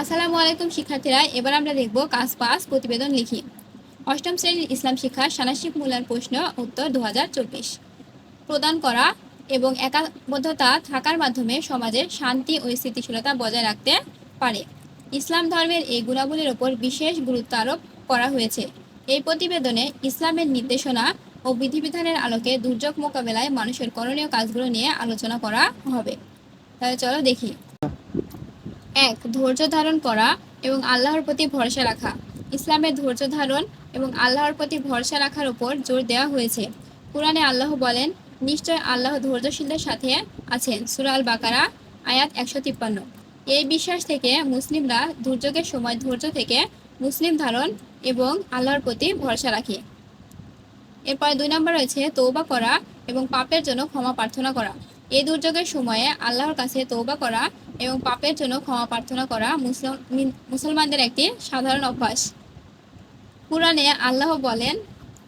আসসালামু আলাইকুম, শিক্ষার্থীরা। এবার আমরা দেখব কাজ পাস প্রতিবেদন লিখি। অষ্টম শ্রেণির ইসলাম শিক্ষা সানাসিক মূল্যায়ন প্রশ্ন, উত্তর দু হাজার চব্বিশ। প্রদান করা এবং একাবদ্ধতা থাকার মাধ্যমে সমাজের শান্তি ও স্থিতিশীলতা বজায় রাখতে পারে। ইসলাম ধর্মের এই গুণাবলীর ওপর বিশেষ গুরুত্ব আরোপ করা হয়েছে। এই প্রতিবেদনে ইসলামের নির্দেশনা ও বিধিবিধানের আলোকে দুর্যোগ মোকাবেলায় মানুষের করণীয় কাজগুলো নিয়ে আলোচনা করা হবে। তাহলে চলো দেখি। এক, ধৈর্য ধারণ করা এবং আল্লাহর প্রতি ভরসা রাখা। ইসলামের ধৈর্য ধারণ এবং আল্লাহর প্রতি ভরসা রাখার উপর জোর দেওয়া হয়েছে। কোরআনে আল্লাহ বলেন, নিশ্চয় আল্লাহ ধৈর্যশীলদের সাথে আছেন। সুরাল বাকারা আয়াত একশো তিপ্পান্ন। এই বিশ্বাস থেকে মুসলিমরা দুর্যোগের সময় ধৈর্য থেকে মুসলিম ধারণ এবং আল্লাহর প্রতি ভরসা রাখে। এরপর দুই নম্বর রয়েছে তৌবা করা এবং পাপের জন্য ক্ষমা প্রার্থনা করা। এই দুর্যোগের সময়ে আল্লাহর কাছে তৌবা করা এবং পাপের জন্য ক্ষমা প্রার্থনা করা মুসলমানদের একটি সাধারণ অভ্যাস। কোরআনে আল্লাহ বলেন,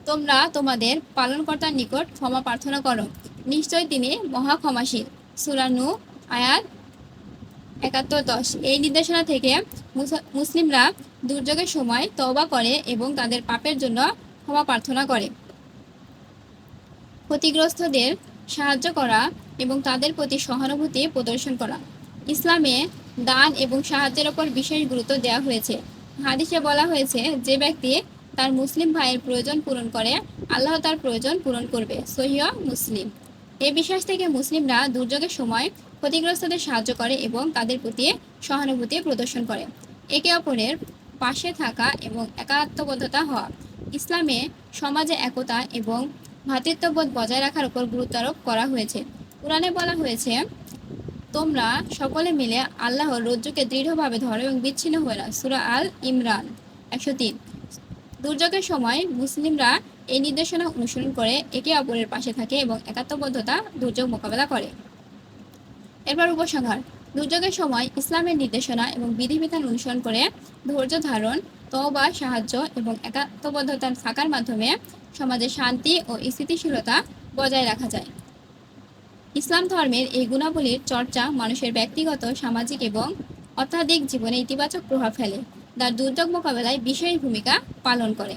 তোমরা তোমাদের পালনকর্তার নিকট ক্ষমা প্রার্থনা করো। নিশ্চয় তিনি মহা ক্ষমাশীল সুরানু আয়াত একাত্তর দশ। এই নির্দেশনা থেকে মুসা- মুসলিমরা দুর্যোগের সময় তওবা করে এবং তাদের পাপের জন্য ক্ষমা প্রার্থনা করে। ক্ষতিগ্রস্তদের সাহায্য করা এবং তাদের প্রতি সহানুভূতি প্রদর্শন করা। ইসলামে দান এবং সাহায্যের ওপর বিশেষ গুরুত্ব দেওয়া হয়েছে। হাদিসে বলা হয়েছে, যে ব্যক্তি তার মুসলিম ভাইয়ের প্রয়োজন পূরণ করে, আল্লাহ তার প্রয়োজন পূরণ করবে। সহিহ মুসলিম। এই বিশ্বাস থেকে মুসলিমরা দুর্যোগের সময় ক্ষতিগ্রস্তদের সাহায্য করে এবং তাদের প্রতি সহানুভূতি প্রদর্শন করে। একে অপরের পাশে থাকা এবং একাত্মবদ্ধতা হওয়া। ইসলামে সমাজে একতা এবং ভ্রাতৃত্ববোধ বজায় রাখার উপর গুরুত্ব আরোপ করা হয়েছে। কোরআনে বলা হয়েছে তোমরা সকলে মিলে আল্লাহর রজ্জুকে দৃঢ়ভাবে ধরো এবং বিচ্ছিন্ন হয়ে না সুরা আল ইমরান, একশো তিন। দুর্যোগের সময় মুসলিমরা এই নির্দেশনা অনুসরণ করে একে অপরের পাশে থাকে এবং একাত্মবদ্ধতা দুর্যোগ মোকাবেলা করে। এরপর উপসংহার, দুর্যোগের সময় ইসলামের নির্দেশনা এবং বিধিবিধান অনুসরণ করে ধৈর্য ধারণ, তওবা, সাহায্য এবং একাত্মবদ্ধতা থাকার মাধ্যমে সমাজে শান্তি ও স্থিতিশীলতা বজায় রাখা যায়। ইসলাম ধর্মের এই গুণাবলীর চর্চা মানুষের ব্যক্তিগত, সামাজিক এবং অত্যাধিক জীবনে ইতিবাচক প্রভাব ফেলে তার দুর্যোগ মোকাবেলায় বিশেষ ভূমিকা পালন করে।